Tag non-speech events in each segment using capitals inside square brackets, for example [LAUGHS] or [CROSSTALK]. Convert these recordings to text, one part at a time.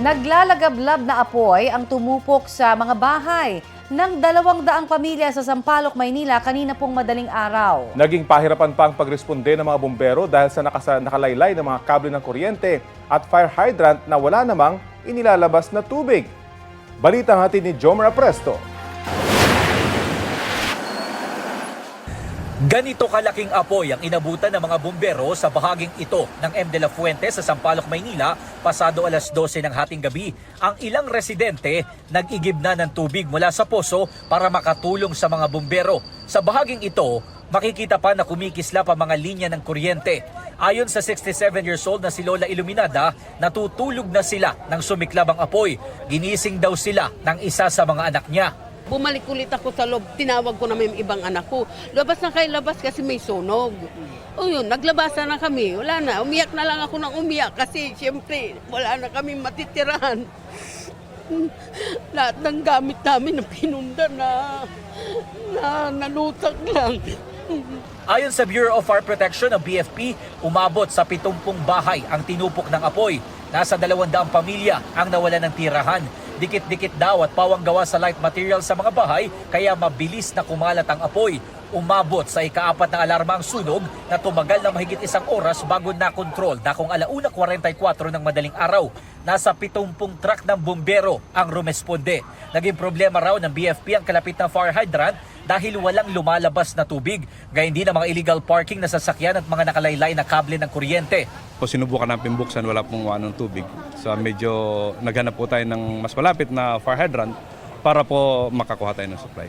Naglalagablab na apoy ang tumupok sa mga bahay ng dalawang daang pamilya sa Sampaloc, Maynila kanina pong madaling araw. Naging pahirapan pa ang pagresponde ng mga bumbero dahil sa nakasa, nakalaylay ng mga kable ng kuryente at fire hydrant na wala namang inilalabas na tubig. Balita ang hatid ni Jomer Presto. Ganito kalaking apoy ang inabutan ng mga bumbero sa bahaging ito ng M. de la Fuente sa Sampaloc, Maynila pasado alas 12 ng hating gabi. Ang ilang residente nag-igib na ng tubig mula sa poso para makatulong sa mga bumbero. Sa bahaging ito, makikita pa na kumikisla pa mga linya ng kuryente. Ayon sa 67 years old na si Lola Iluminada, natutulog na sila nang sumiklab ang apoy. Ginising daw sila ng isa sa mga anak niya. Bumalik ulit ako sa loob, tinawag ko naman yung ibang anak ko. Labas na kayo, labas kasi may sunog. O yun, naglabasan na kami. Wala na, umiyak na lang ako ng umiyak kasi siyempre wala na kami matitirahan. [LAUGHS] Lahat ng gamit namin na pinunda na, na nalutak lang. Ayon sa Bureau of Fire Protection ng BFP, umabot sa 70 bahay ang tinupok ng apoy. Nasa 200 pamilya ang nawala ng tirahan. Dikit-dikit daw at pawang gawa sa light material sa mga bahay kaya mabilis na kumalat ang apoy. Umabot sa ikaapat na alarma ang sunog na tumagal na mahigit isang oras bago na-control na kung alauna 44 ng madaling araw. Nasa 70 truck ng bumbero ang rumesponde. Naging problema raw ng BFP ang kalapit ng fire hydrant dahil walang lumalabas na tubig. Gayun din ang mga illegal parking na sasakyan at mga nakalaylay na kable ng kuryente. po sinubukan natin buksan, wala pong anong tubig. So medyo naghanap po tayo ng mas malapit na fire hydrant para po makakuha tayo ng supply.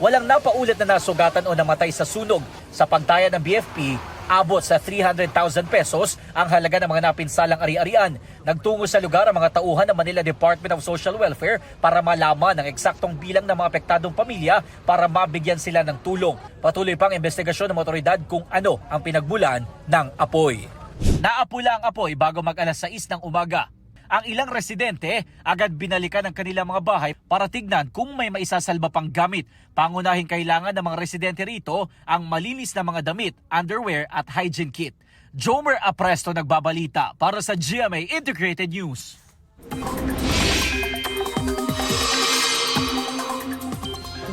Walang napaulit na nasugatan o namatay sa sunog. Sa pagtaya ng BFP, abot sa 300,000 pesos ang halaga ng mga napinsalang ari-arian. Nagtungo sa lugar ang mga tauhan ng Manila Department of Social Welfare para malaman ang eksaktong bilang ng mga apektadong pamilya para mabigyan sila ng tulong. Patuloy pang investigasyon ng otoridad kung ano ang pinagmulan ng apoy. Naapula ang apoy bago mag alas 6 ng umaga. Ang ilang residente agad binalikan ang kanilang mga bahay para tignan kung may maisasalba pang gamit. Pangunahing kailangan ng mga residente rito ang malinis na mga damit, underwear at hygiene kit. Jomer Apresto nagbabalita para sa GMA Integrated News.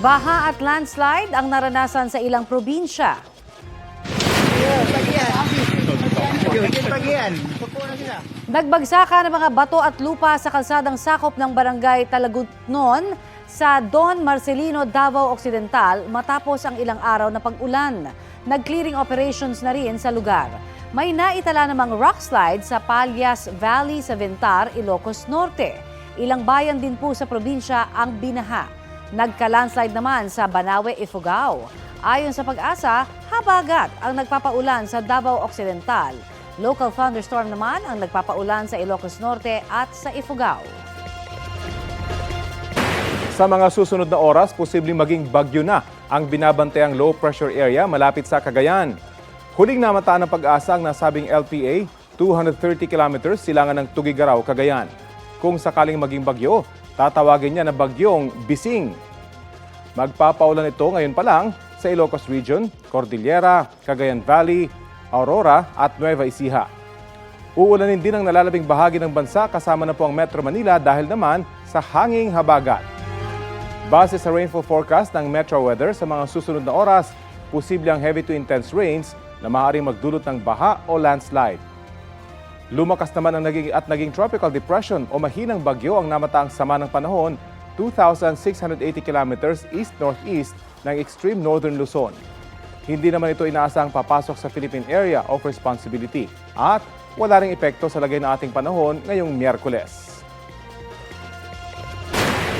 Baha at landslide ang naranasan sa ilang probinsya. Nagbagsakan ng mga bato at lupa sa kalsadang sakop ng barangay Talagutnon sa Don Marcelino, Davao Occidental matapos ang ilang araw na pag-ulan. Nag-clearing operations na rin sa lugar. May naitala namang rock slide sa Palyas Valley sa Ventar, Ilocos Norte. Ilang bayan din po sa probinsya ang binaha. Nagka-landslide naman sa Banawe, Ifugao. Ayon sa pag-asa, habagat ang nagpapaulan sa Davao Occidental. Local thunderstorm naman ang nagpapaulan sa Ilocos Norte at sa Ifugao. Sa mga susunod na oras, posibleng maging bagyo na ang binabantayang low pressure area malapit sa Cagayan. Huling namataan ng pag-asa ang nasabing LPA, 230 kilometers silangan ng Tugigaraw, Cagayan. Kung sakaling maging bagyo, tatawagin niya na bagyong Bising. Magpapaulan ito ngayon pa lang sa Ilocos Region, Cordillera, Cagayan Valley, Aurora at Nueva Ecija. Uulanin din ang nalalabing bahagi ng bansa kasama na po ang Metro Manila dahil naman sa hanging habagat. Base sa rainfall forecast ng Metro Weather sa mga susunod na oras, posible ang heavy to intense rains na maaaring magdulot ng baha o landslide. Lumakas naman ang naging at naging tropical depression o mahinang bagyo ang namataang sama ng panahon 2,680 kilometers east-northeast ng extreme northern Luzon. Hindi naman ito inaasang papasok sa Philippine Area of Responsibility at wala ring epekto sa lagay ng ating panahon ngayong Miyerkules.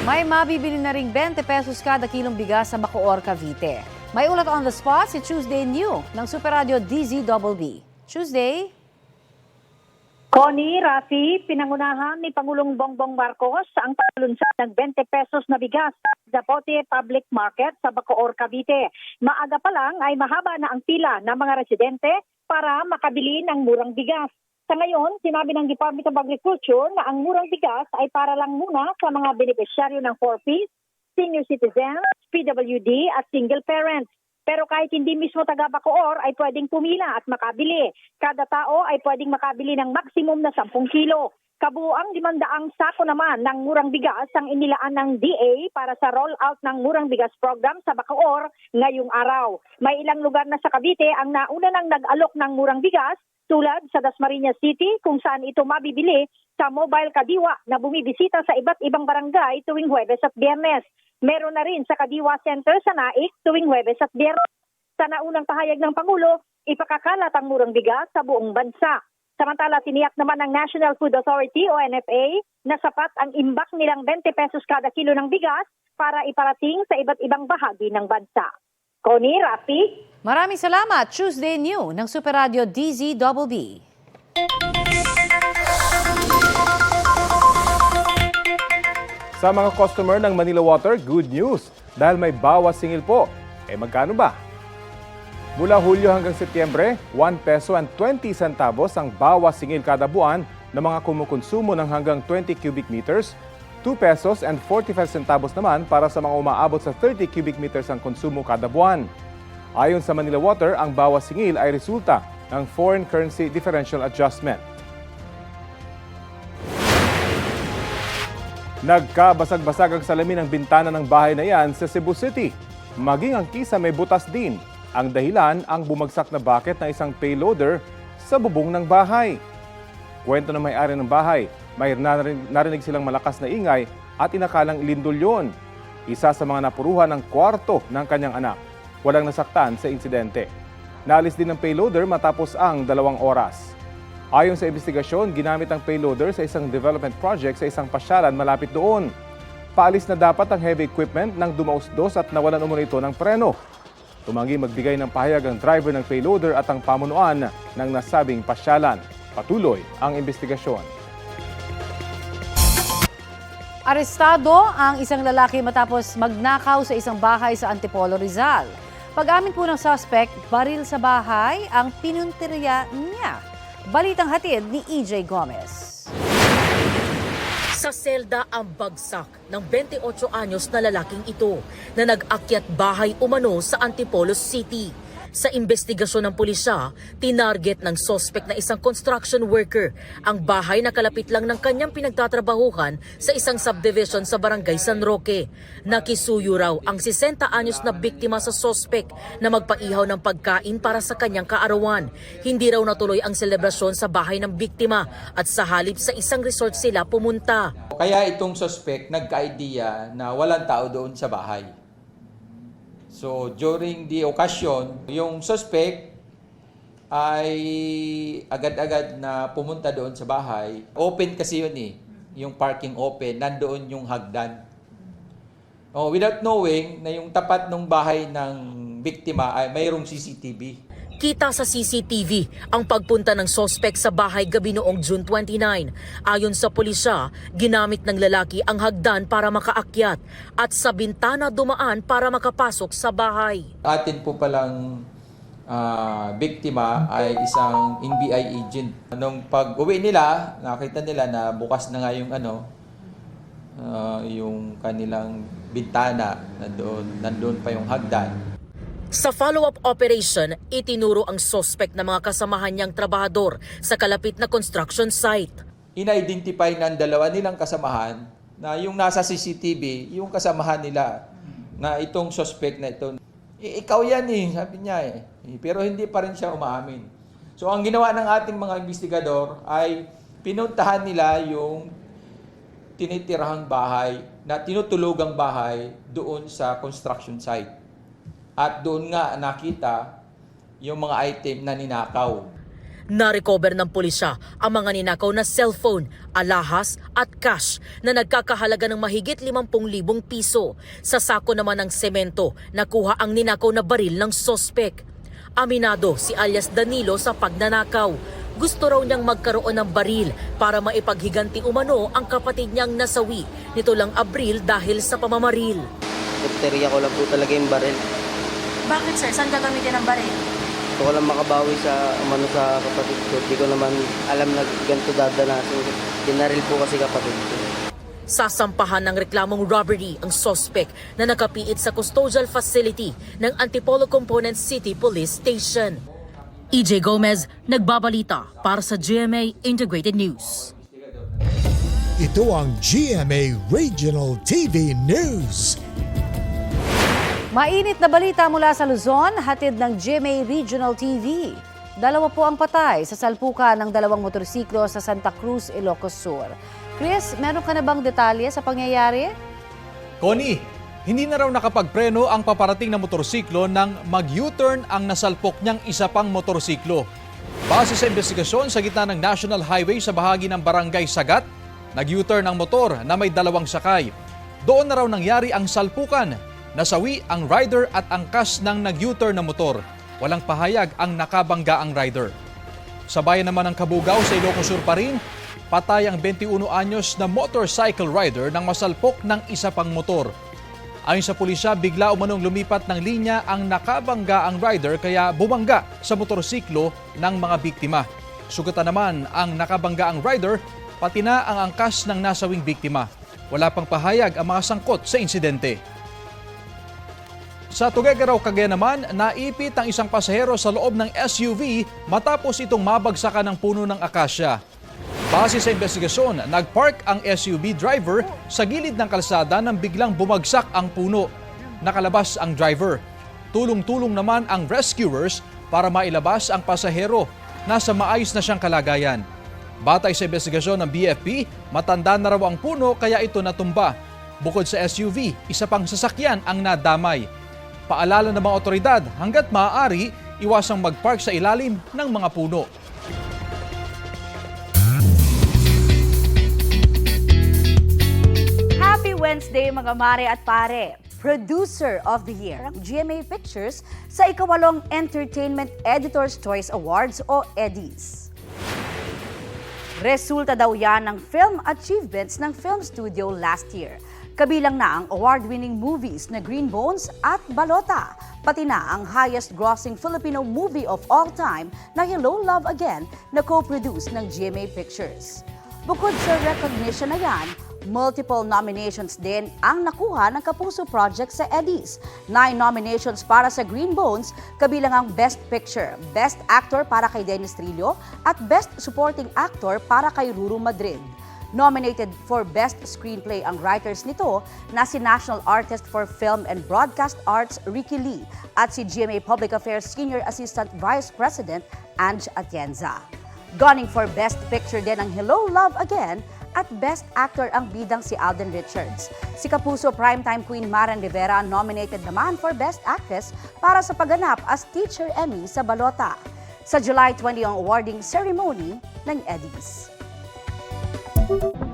May mabibili na ring 20 pesos kada kilong bigas sa Bacoor, Cavite. May ulat on the spot si Tuesday New ng Super Radio DZBB. Tuesday? Connie, Rafi, pinangunahan ni Pangulong Bongbong Marcos ang paglunsad ng 20 pesos na bigas sa Zapote Public Market sa Bacoor, Cavite. Maaga pa lang ay mahaba na ang pila ng mga residente para makabili ng murang bigas. Sa ngayon, sinabi ng Department of Agriculture na ang murang bigas ay para lang muna sa mga benepisyaryo ng 4Ps, senior citizens, PWD at single parents. Pero kahit hindi mismo taga Bacoor ay pwedeng pumila at makabili. Kada tao ay pwedeng makabili ng maximum na 10 kilo. Kabuang limandaang sako naman ng murang bigas ang inilaan ng DA para sa rollout ng murang bigas program sa Bacoor ngayong araw. May ilang lugar na sa Cavite ang nauna nang nag-alok ng murang bigas tulad sa Dasmariñas City kung saan ito mabibili sa mobile kadiwa na bumibisita sa iba't ibang barangay tuwing Huwebes at Biyernes. Meron na rin sa Kadiwa Center sa Naik tuwing Huwebes at Biyernes. Sa naunang pahayag ng Pangulo, ipakakalat ang murang bigas sa buong bansa. Samantala, tiniyak naman ng National Food Authority o NFA na sapat ang imbak nilang 20 pesos kada kilo ng bigas para iparating sa iba't ibang bahagi ng bansa. Connie, Rafi, Maraming salamat. Tuesday New ng Super Radio DZBB. Sa mga customer ng Manila Water, good news dahil may bawas singil po. Eh magkano ba? Mula Hulyo hanggang Setyembre, 1 peso and 20 centavos ang bawas singil kada buwan ng mga kumukonsumo ng hanggang 20 cubic meters, 2 pesos and 45 centavos naman para sa mga umaabot sa 30 cubic meters ang konsumo kada buwan. Ayon sa Manila Water, ang bawas singil ay resulta ng foreign currency differential adjustment. Nagkabasag-basag ang salamin ng bintana ng bahay na yan sa Cebu City. Maging ang kisa may butas din. Ang dahilan ang bumagsak na bucket na isang payloader sa bubong ng bahay. Kwento ng may-ari ng bahay, may narinig, silang malakas na ingay at inakalang lindol yon. Isa sa mga napuruhan ng kwarto ng kanyang anak. Walang nasaktan sa insidente. Naalis din ng payloader matapos ang dalawang oras. Ayon sa investigasyon, ginamit ang payloader sa isang development project sa isang pasyalan malapit doon. Paalis na dapat ang heavy equipment nang dumausdos at nawalan umano ito ng preno. Tumanggi magbigay ng pahayag ang driver ng payloader at ang pamunuan ng nasabing pasyalan. Patuloy ang investigasyon. Arestado ang isang lalaki matapos magnakaw sa isang bahay sa Antipolo, Rizal. Pag-amin po ng suspect, baril sa bahay ang pinunteriya niya. Balitang hatid ni EJ Gomez. Sa selda ang bagsak ng 28 anyos na lalaking ito na nag-akyat bahay umano sa Antipolo City. Sa investigasyon ng pulisya, tinarget ng sospek na isang construction worker ang bahay na kalapit lang ng kanyang pinagtatrabahuhan sa isang subdivision sa barangay San Roque. Nakisuyo raw ang 60 anyos na biktima sa sospek na magpaihaw ng pagkain para sa kanyang kaarawan. Hindi raw natuloy ang selebrasyon sa bahay ng biktima at sa halip sa isang resort sila pumunta. Kaya itong suspect nagka-idea na walang tao doon sa bahay. So during the occasion, yung suspect ay agad-agad na pumunta doon sa bahay. Open kasi yun eh. Yung parking open, nandoon yung hagdan. Oh, without knowing na yung tapat ng bahay ng biktima ay mayroong CCTV. Kita sa CCTV ang pagpunta ng sospek sa bahay gabi noong June 29. Ayon sa pulisya, ginamit ng lalaki ang hagdan para makaakyat at sa bintana dumaan para makapasok sa bahay. Atin po palang ah, biktima ay isang NBI agent. Nung pag-uwi nila, nakita nila na bukas na nga yung ano, ah, yung kanilang bintana, nandoon, nandoon pa yung hagdan. Sa follow-up operation, itinuro ang sospek na mga kasamahan niyang trabahador sa kalapit na construction site. In-identify ng dalawa nilang kasamahan na yung nasa CCTV, yung kasamahan nila na itong suspect na ito. "Eh, ikaw yan eh, sabi niya. Eh, Pero hindi pa rin siya umaamin. So ang ginawa ng ating mga investigador ay pinuntahan nila yung tinitirahang bahay na tinutulugang bahay doon sa construction site. At doon nga nakita yung mga item na ninakaw. Na-recover ng pulisya ang mga ninakaw na cellphone, alahas at cash na nagkakahalaga ng mahigit 50,000 piso. Sa sako naman ng semento, nakuha ang ninakaw na baril ng sospek. Aminado si alias Danilo sa pagnanakaw. Gusto raw niyang magkaroon ng baril para maipaghiganti umano ang kapatid niyang nasawi nito lang Abril dahil sa pamamaril. Pagteriya ko lang po talaga yung baril. Bakit sir? Saan gagamitin ang baril? Gusto ko lang makabawi sa umano sa kapatid ko. Di ko naman alam na ganito dadanasin. Dinaril po kasi kapatid ko. Sasampahan ng reklamong robbery ang suspect na nakapiit sa custodial facility ng Antipolo Component City Police Station. EJ Gomez, nagbabalita para sa GMA Integrated News. Ito ang GMA Regional TV News. Mainit na balita mula sa Luzon, hatid ng GMA Regional TV. Dalawa po ang patay sa salpukan ng dalawang motorsiklo sa Santa Cruz, Ilocos Sur. Chris, meron ka na bang detalye sa pangyayari? Connie, hindi na raw nakapagpreno ang paparating na motorsiklo nang mag-U-turn ang nasalpok niyang isa pang motorsiklo. Base sa investigasyon sa gitna ng National Highway sa bahagi ng Barangay Sagat, nag-U-turn ang motor na may dalawang sakay. Doon na raw nangyari ang salpukan. Nasawi ang rider at angkas ng nag-U-turn na motor. Walang pahayag ang nakabangga ang rider. Sa bayan naman ng Kabugaw sa Ilocos Sur pa rin, patay ang 21 anyos na motorcycle rider nang masalpok ng isa pang motor. Ayon sa pulisya, bigla umanong lumipat ng linya ang nakabangga ang rider kaya bumangga sa motorsiklo ng mga biktima. Sugatan naman ang nakabangga ang rider, pati na ang angkas ng nasawing biktima. Wala pang pahayag ang mga sangkot sa insidente. Sa Tuguegarao, Cagayan naman, naipit ang isang pasahero sa loob ng SUV matapos itong mabagsakan ng puno ng akasya. Base sa investigasyon, nagpark ang SUV driver sa gilid ng kalsada nang biglang bumagsak ang puno. Nakalabas ang driver. Tulong-tulong naman ang rescuers para mailabas ang pasahero. Nasa maayos na siyang kalagayan. Batay sa investigasyon ng BFP, matanda na raw ang puno kaya ito natumba. Bukod sa SUV, isa pang sasakyan ang nadamay. Paalala ng mga otoridad, hanggat maaari, iwasang magpark sa ilalim ng mga puno. Happy Wednesday mga mare at pare! Producer of the Year ang GMA Pictures sa ikawalong Entertainment Editor's Choice Awards o EDIs. Resulta daw yan ng film achievements ng film studio last year. Kabilang na ang award-winning movies na Green Bones at Balota, pati na ang highest-grossing Filipino movie of all time na Hello Love Again na co-produce ng GMA Pictures. Bukod sa recognition na yan, multiple nominations din ang nakuha ng Kapuso Project sa Eddies. Nine nominations para sa Green Bones, kabilang ang Best Picture, Best Actor para kay Dennis Trillo, at Best Supporting Actor para kay Ruru Madrid. Nominated for Best Screenplay ang writers nito na si National Artist for Film and Broadcast Arts Ricky Lee at si GMA Public Affairs Senior Assistant Vice President Ange Atienza. Gunning for Best Picture din ang Hello Love Again at Best Actor ang bidang si Alden Richards. Si Kapuso Primetime Queen Maren Rivera nominated naman for Best Actress para sa pagganap as Teacher Emmy sa Balota. Sa July 20 ang awarding ceremony ng Eddies. Thank you.